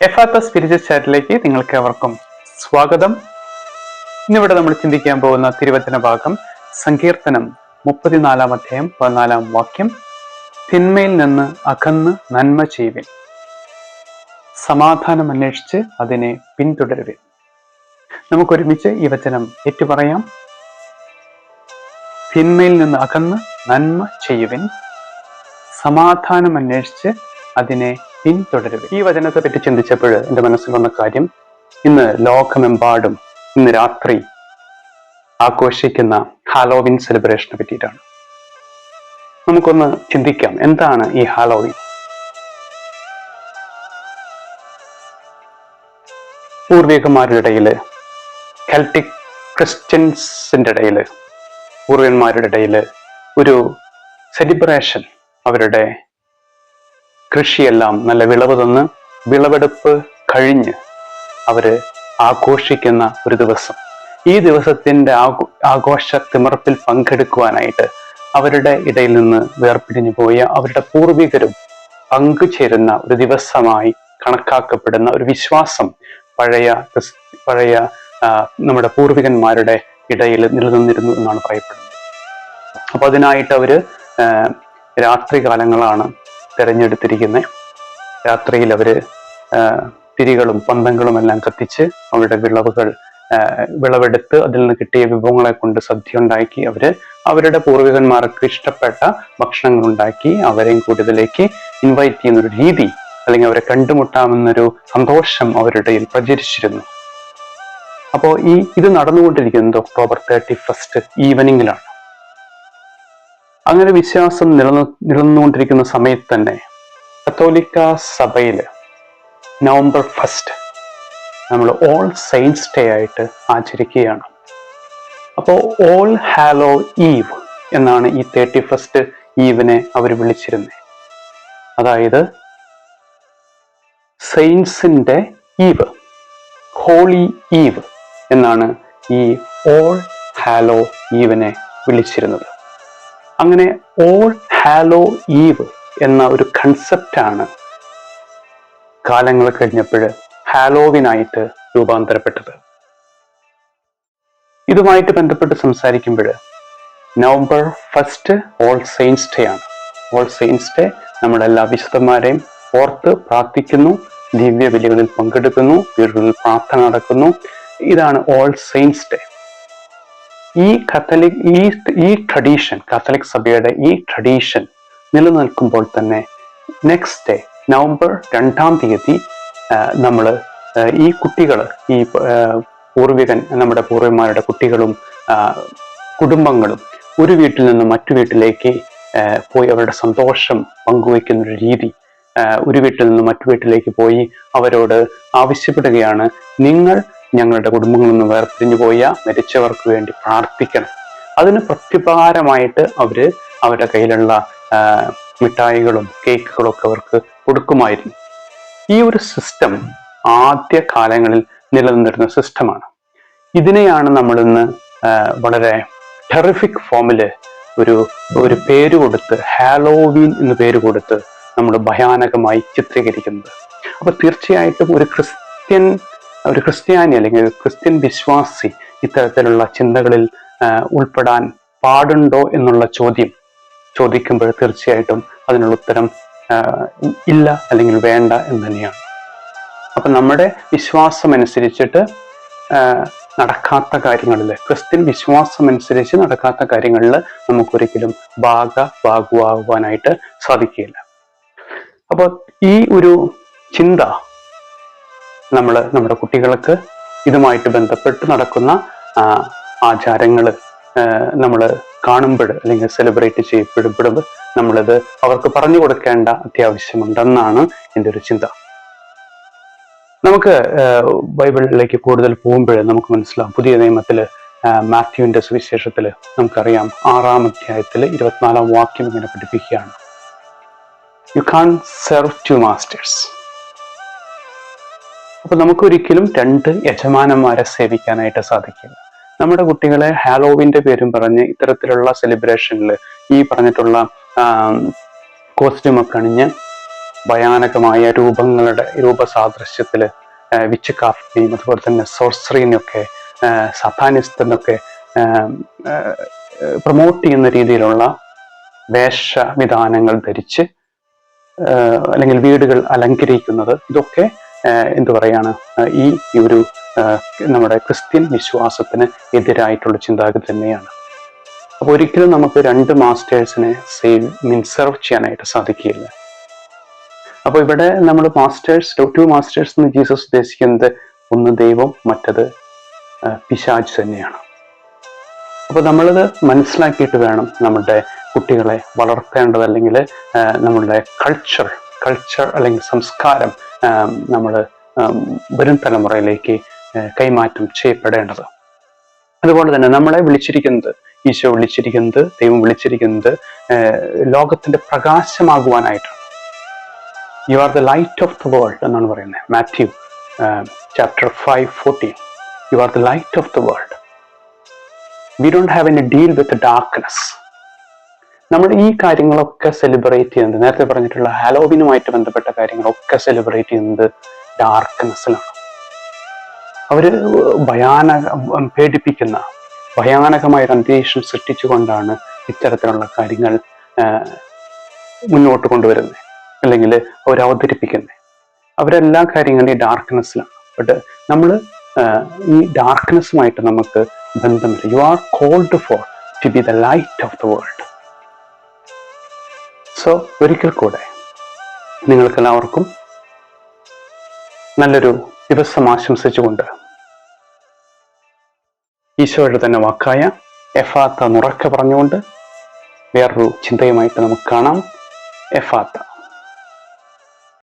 Ephphatha spiritual ചാറ്റിലേക്ക് നിങ്ങൾക്ക് എവർക്കും സ്വാഗതം. ഇന്നിവിടെ നമ്മൾ ചിന്തിക്കാൻ പോകുന്ന തിരുവചന ഭാഗം സങ്കീർത്തനം മുപ്പത്തിനാലാം അധ്യായം പതിനാലാം വാക്യം. തിന്മയിൽ നിന്ന് അകന്ന് നന്മ ചെയ്യുവിൻ. സമാധാനം അന്വേഷിച്ച് അതിനെ പിന്തുടരുവിൻ. നമുക്കൊരുമിച്ച് ഈ വചനം ഏറ്റുപറയാം. തിന്മയിൽ നിന്ന് അകന്ന് നന്മ ചെയ്യുവിൻ. സമാധാനം അന്വേഷിച്ച് അതിനെ പിന്തുടരുക ഈ വചനത്തെ പറ്റി ചിന്തിച്ചപ്പോൾ എന്റെ മനസ്സിൽ വന്ന കാര്യം ഇന്ന് ലോകമെമ്പാടും ഇന്ന് രാത്രി ആഘോഷിക്കുന്ന ഹാലോവിൻ സെലിബ്രേഷനെ പറ്റിയിട്ടാണ്. നമുക്കൊന്ന് ചിന്തിക്കാം എന്താണ് ഈ ഹാലോവിൻ? പൂർവികന്മാരുടെ ഇടയിൽ കെൽറ്റിക് ക്രിസ്ത്യൻസിന്റെ ഇടയിൽ പൂർവികന്മാരുടെ ഇടയിൽ ഒരു സെലിബ്രേഷൻ അവരുടെ കൃഷിയെല്ലാം നല്ല വിളവ് തന്ന് വിളവെടുപ്പ് കഴിഞ്ഞ് അവർ ആഘോഷിക്കുന്ന ഒരു ദിവസം. ഈ ദിവസത്തിന്റെ ആഘോ ആഘോഷ തിമർപ്പിൽ പങ്കെടുക്കുവാനായിട്ട് അവരുടെ ഇടയിൽ നിന്ന് വേർപിരിഞ്ഞു പോയ അവരുടെ പൂർവികരും പങ്കുചേരുന്ന ഒരു ദിവസമായി കണക്കാക്കപ്പെടുന്ന ഒരു വിശ്വാസം പഴയ പഴയ നമ്മുടെ പൂർവികന്മാരുടെ ഇടയിൽ നിലനിന്നിരുന്നു എന്നാണ് പറയപ്പെടുന്നത്. അപ്പൊ അതിനായിട്ട് അവർ രാത്രികാലങ്ങളാണ് രാത്രി കാലങ്ങളാണ് തിരഞ്ഞെടുത്തിരിക്കുന്നത് രാത്രിയിൽ അവർ തിരികളും പന്തങ്ങളും എല്ലാം കത്തിച്ച് അവരുടെ വിളവുകൾ വിളവെടുത്ത് അതിൽ നിന്ന് കിട്ടിയ വിഭവങ്ങളെ കൊണ്ട് സദ്യ ഉണ്ടാക്കി അവർ അവരുടെ പൂർവികന്മാർക്ക് ഇഷ്ടപ്പെട്ട ഭക്ഷണങ്ങൾ ഉണ്ടാക്കി അവരെയും കൂടുതലേക്ക് ഇൻവൈറ്റ് ചെയ്യുന്ന ഒരു രീതി അല്ലെങ്കിൽ അവരെ കണ്ടുമുട്ടാമെന്നൊരു സന്തോഷം അവരുടെ പ്രചരിച്ചിരുന്നു. അപ്പോൾ ഈ ഇത് നടന്നുകൊണ്ടിരിക്കുന്നത് ഒക്ടോബർ തേർട്ടി ഫസ്റ്റ് ഈവനിങ്ങിലാണ് അങ്ങനെ വിശ്വാസം നിലനിന്ന് നിലനിന്നുകൊണ്ടിരിക്കുന്ന സമയത്ത് തന്നെ കത്തോലിക്ക സഭയിൽ നവംബർ ഫസ്റ്റ് നമ്മൾ ഓൾ സയൻസ് ഡേ ആയിട്ട് ആചരിക്കുകയാണ്. അപ്പോൾ ഓൾ ഹാലോ ഈവ് എന്നാണ് ഈ തേർട്ടി ഫസ്റ്റ് ഈവിനെ അവർ വിളിച്ചിരുന്നത് അതായത് സെയിൻസിന്റെ ഈവ് ഹോളി ഈവ് എന്നാണ് ഈ ഓൾ ഹാലോ ഈവിനെ വിളിച്ചിരുന്നത്. അങ്ങനെ ഓൾ ഹാലോ ഈവ് എന്ന ഒരു കൺസെപ്റ്റാണ് കാലങ്ങൾ കഴിഞ്ഞപ്പോൾ ഹാലോവിനായിട്ട് രൂപാന്തരപ്പെട്ടത്. ഇതുമായിട്ട് ബന്ധപ്പെട്ട് സംസാരിക്കുമ്പോൾ November first all saints day ആണ്. ഓൾ സെയിൻസ് ഡേ നമ്മളെല്ലാ വിശുദ്ധന്മാരെയും ഓർത്ത് പ്രാർത്ഥിക്കുന്നു ദിവ്യ ബലികളിൽ പങ്കെടുക്കുന്നു വീടുകളിൽ പ്രാർത്ഥന നടക്കുന്നു. ഇതാണ് ഓൾ സെയിൻസ് ഡേ ഈ കത്തലിക് ഈ ഈ ട്രഡീഷൻ കാത്തലിക് സഭയുടെ ഈ ട്രഡീഷൻ നിലനിൽക്കുമ്പോൾ തന്നെ നെക്സ്റ്റ് ഡേ നവംബർ രണ്ടാം തീയതി നമ്മൾ ഈ കുട്ടികൾ ഈ പൂർവികൻ നമ്മുടെ പൂർവികന്മാരുടെ കുട്ടികളും കുടുംബങ്ങളും ഒരു വീട്ടിൽ നിന്ന് മറ്റു വീട്ടിലേക്ക് പോയി അവരുടെ സന്തോഷം പങ്കുവയ്ക്കുന്ന ഒരു രീതി ഒരു വീട്ടിൽ നിന്ന് മറ്റു വീട്ടിലേക്ക് പോയി അവരോട് ആവശ്യപ്പെടുകയാണ്. നിങ്ങൾ ഞങ്ങളുടെ കുടുംബങ്ങളിൽ നിന്ന് വേർപിരിഞ്ഞു പോയ മരിച്ചവർക്ക് വേണ്ടി പ്രാർത്ഥിക്കണം. അതിന് പ്രത്യുപകാരമായിട്ട് അവർ അവരുടെ കയ്യിലുള്ള മിഠായികളും കേക്കുകളും ഒക്കെ അവർക്ക് കൊടുക്കുമായിരുന്നു. ഈ ഒരു സിസ്റ്റം ആദ്യ കാലങ്ങളിൽ നിലനിന്നിരുന്ന സിസ്റ്റമാണ് ഇതിനെയാണ് നമ്മളിന്ന് വളരെ ടെറിഫിക് ഫോമിൽ ഒരു ഒരു പേര് കൊടുത്ത് ഹാലോവീൻ എന്ന് പേര് കൊടുത്ത് നമ്മൾ ഭയാനകമായി ചിത്രീകരിക്കുന്നത്. അപ്പൊ തീർച്ചയായിട്ടും ഒരു ക്രിസ്ത്യൻ ഒരു ക്രിസ്ത്യാനി അല്ലെങ്കിൽ ഒരു ക്രിസ്ത്യൻ വിശ്വാസി ഇത്തരത്തിലുള്ള ചിന്തകളിൽ ഉൾപ്പെടാൻ പാടുണ്ടോ എന്നുള്ള ചോദ്യം ചോദിക്കുമ്പോൾ തീർച്ചയായിട്ടും അതിനുള്ള ഉത്തരം ഇല്ല അല്ലെങ്കിൽ വേണ്ട എന്ന് തന്നെയാണ്. അപ്പം നമ്മുടെ വിശ്വാസം അനുസരിച്ചിട്ട് നടക്കാത്ത കാര്യങ്ങളിൽ ക്രിസ്ത്യൻ വിശ്വാസം അനുസരിച്ച് നടക്കാത്ത കാര്യങ്ങളിൽ നമുക്കൊരിക്കലും ഭാഗ ഭാഗമാകുവാനായിട്ട് സാധിക്കില്ല അപ്പോൾ ഈ ഒരു ചിന്ത നമ്മൾ നമ്മുടെ കുട്ടികൾക്ക് ഇതുമായിട്ട് ബന്ധപ്പെട്ട് നടക്കുന്ന ആചാരങ്ങൾ നമ്മൾ കാണുമ്പോൾ അല്ലെങ്കിൽ സെലിബ്രേറ്റ് ചെയ്യപ്പെടുമ്പോഴും നമ്മളിത് അവർക്ക് പറഞ്ഞു കൊടുക്കേണ്ട അത്യാവശ്യമുണ്ടെന്നാണ് എന്റെ ഒരു ചിന്ത. നമുക്ക് ബൈബിളിലേക്ക് കൂടുതൽ പോകുമ്പോൾ നമുക്ക് മനസ്സിലാവും. പുതിയ നിയമത്തിൽ മാത്യുവിന്റെ സുവിശേഷത്തിൽ നമുക്കറിയാം. ആറാം അധ്യായത്തിൽ ഇരുപത്തിനാലാം വാക്യം ഇങ്ങനെ പഠിപ്പിക്കുകയാണ്. You can't serve two masters അപ്പൊ നമുക്കൊരിക്കലും രണ്ട് യജമാനന്മാരെ സേവിക്കാനായിട്ട് സാധിക്കില്ല. നമ്മുടെ കുട്ടികളെ ഹാലോവിന്റെ പേരും പറഞ്ഞ് ഇത്തരത്തിലുള്ള സെലിബ്രേഷനിൽ ഈ പറഞ്ഞിട്ടുള്ള കോസ്റ്റ്യൂമൊക്കെ അണിഞ്ഞ് ഭയാനകമായ രൂപങ്ങളുടെ രൂപസാദൃശ്യത്തിൽ വിച്ച് കാഫിനെയും അതുപോലെ തന്നെ സോർസറിനെയൊക്കെ സത്താനിസ്റ്റിനൊക്കെ പ്രൊമോട്ട് ചെയ്യുന്ന രീതിയിലുള്ള വേഷവിധാനങ്ങൾ ധരിച്ച് അല്ലെങ്കിൽ വീടുകൾ അലങ്കരിക്കുന്നത് ഇതൊക്കെ എന്തു പറയാണ്? ഈ ഒരു നമ്മുടെ ക്രിസ്ത്യൻ വിശ്വാസത്തിന് എതിരായിട്ടുള്ള ചിന്താഗതി തന്നെയാണ്. അപ്പോൾ ഒരിക്കലും നമുക്ക് രണ്ട് മാസ്റ്റേഴ്സിനെ സേവ് മീൻ സെർവ് ചെയ്യാനായിട്ട് സാധിക്കില്ല അപ്പോൾ ഇവിടെ നമ്മൾ മാസ്റ്റേഴ്സ് ടു മാസ്റ്റേഴ്സ് എന്ന് ജീസസ് ഉദ്ദേശിക്കുന്നത് ഒന്ന് ദൈവം മറ്റത് പിശാജ് തന്നെയാണ്. അപ്പോൾ നമ്മളത് മനസ്സിലാക്കിയിട്ട് വേണം നമ്മുടെ കുട്ടികളെ വളർത്തേണ്ടത് അല്ലെങ്കിൽ നമ്മളുടെ കൾച്ചർ കൾച്ചർ അല്ലെങ്കിൽ സംസ്കാരം നമ്മൾ വരും തലമുറയിലേക്ക് കൈമാറ്റം ചെയ്യപ്പെടേണ്ടത്. അതുപോലെ തന്നെ നമ്മളെ വിളിച്ചിരിക്കുന്നത് ഈശോ വിളിച്ചിരിക്കുന്നത് ദൈവം വിളിച്ചിരിക്കുന്നത് ലോകത്തിന്റെ പ്രകാശമാകുവാനായിട്ടാണ്. You are the light of the world എന്നാണ് പറയുന്നത്. Matthew chapter five fourteen you are the light of the world we don't have any deal with darkness നമ്മൾ ഈ കാര്യങ്ങളൊക്കെ സെലിബ്രേറ്റ് ചെയ്യുന്നത് നേരത്തെ പറഞ്ഞിട്ടുള്ള ഹാലോവിനുമായിട്ട് ബന്ധപ്പെട്ട കാര്യങ്ങളൊക്കെ സെലിബ്രേറ്റ് ചെയ്യുന്നത് ഡാർക്ക്നെസ്സിലാണ് അവർ ഭയാനക പേടിപ്പിക്കുന്ന ഭയാനകമായ ഒരു അന്തരീക്ഷം സൃഷ്ടിച്ചുകൊണ്ടാണ് ഇത്തരത്തിലുള്ള കാര്യങ്ങൾ മുന്നോട്ട് കൊണ്ടുവരുന്നത് അല്ലെങ്കിൽ അവർ അവതരിപ്പിക്കുന്നത് അവരെല്ലാ കാര്യങ്ങളും ഈ ഡാർക്ക്നെസ്സിലാണ് ബട്ട് നമ്മൾ ഈ ഡാർക്ക്നെസ്സുമായിട്ട് നമുക്ക് ബന്ധമില്ല. You are called for to be the light of the world so ഒരിക്കൽ കൂടെ നിങ്ങൾക്കെല്ലാവർക്കും നല്ലൊരു ദിവസം ആശംസിച്ചുകൊണ്ട് ഈശോയുടെ തന്നെ വാക്കായ എഫാത്ത നുറക്കെ പറഞ്ഞുകൊണ്ട് വേറൊരു ചിന്തയുമായിട്ട് നമുക്ക് കാണാം. എഫാത്ത.